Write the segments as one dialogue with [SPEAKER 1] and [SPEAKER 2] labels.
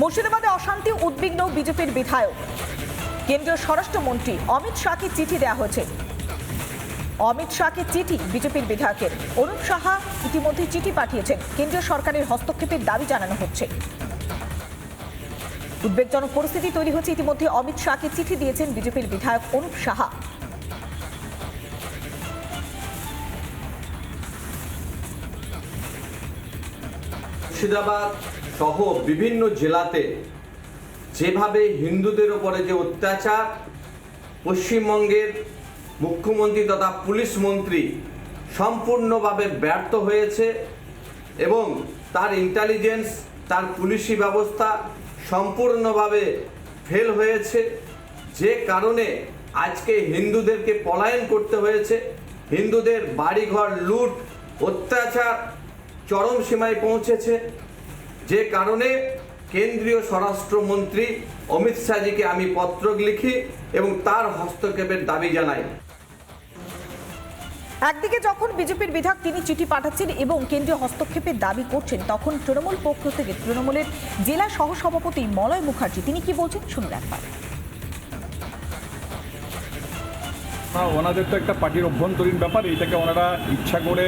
[SPEAKER 1] মুর্শিদাবাদে অশান্তি উদ্বিগ্ন বিজেপির বিধায়ক। কেন্দ্রীয় স্বরাষ্ট্রমন্ত্রী অমিত শাহকে চিঠি দেওয়া হয়েছে। অমিত শাহকে চিঠি বিজেপির বিধায়কের। অনুপ সাহা ইতিমধ্যে চিঠি পাঠিয়েছেন। কেন্দ্রীয় সরকারের হস্তক্ষেপের দাবি জানানো হচ্ছে। উদ্বেগজনক পরিস্থিতি তৈরি হচ্ছে ইতিমধ্যে অমিত শাহকে চিঠি দিয়েছেন বিজেপির বিধায়ক অনুপ সাহা।
[SPEAKER 2] মুর্শিদাবাদ সহ বিভিন্ন জেলাতে যেভাবে হিন্দুদের ওপরে যে অত্যাচার, পশ্চিমবঙ্গের মুখ্যমন্ত্রী তথা পুলিশ মন্ত্রী সম্পূর্ণভাবে ব্যর্থ হয়েছে এবং তার ইন্টেলিজেন্স তার পুলিশি ব্যবস্থা সম্পূর্ণভাবে ফেল হয়েছে। যে কারণে আজকে হিন্দুদেরকে পলায়ন করতে হয়েছে। হিন্দুদের বাড়িঘর লুট, অত্যাচার চরম সীমায় পৌঁছেছে। যে কারণে কেন্দ্রীয় স্বরাষ্ট্রমন্ত্রী অমিত শাহজিকে আমি পত্র লিখি এবং তার হস্তক্ষেপের দাবি জানাই।
[SPEAKER 1] একদিকে যখন বিজেপির বিধায়ক তিনি চিঠি পাঠাচ্ছেন এবং কেন্দ্রীয় হস্তক্ষেপের দাবি করছেন তখন তৃণমূল পক্ষ থেকে তৃণমূলের জেলা সহসভাপতি মলয় মুখার্জি তিনি কি বলছেন শুনুন একবার।
[SPEAKER 3] না, ওনাদের তো একটা পার্টির অভ্যন্তরীণ ব্যাপার এটাকে ওনারা ইচ্ছা করে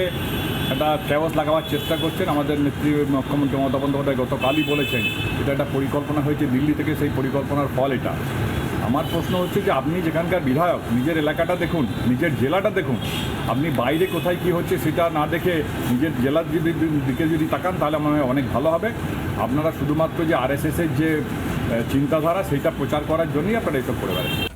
[SPEAKER 3] একটা ট্রাভেলস লাগাবার চেষ্টা করছেন। আমাদের নেত্রী মুখ্যমন্ত্রী মমতা বন্দ্যোপাধ্যায় গতকালই বলেছেন, এটা একটা পরিকল্পনা হয়েছে দিল্লি থেকে সেই পরিকল্পনার ফল এটা। আমার প্রশ্ন হচ্ছে যে আপনি যেখানকার বিধায়ক, নিজের এলাকাটা দেখুন, নিজের জেলাটা দেখুন। আপনি বাইরে কোথায় কি হচ্ছে সেটা না দেখে নিজের জেলার যদি দিকে যদি তাকান, তাহলে মনে হয় অনেক ভালো হবে। আপনারা শুধুমাত্র যে আরএসএসের যে চিন্তাধারা, সেটা প্রচার করার জন্যই আপনারা এসব করে বেড়াচ্ছেন।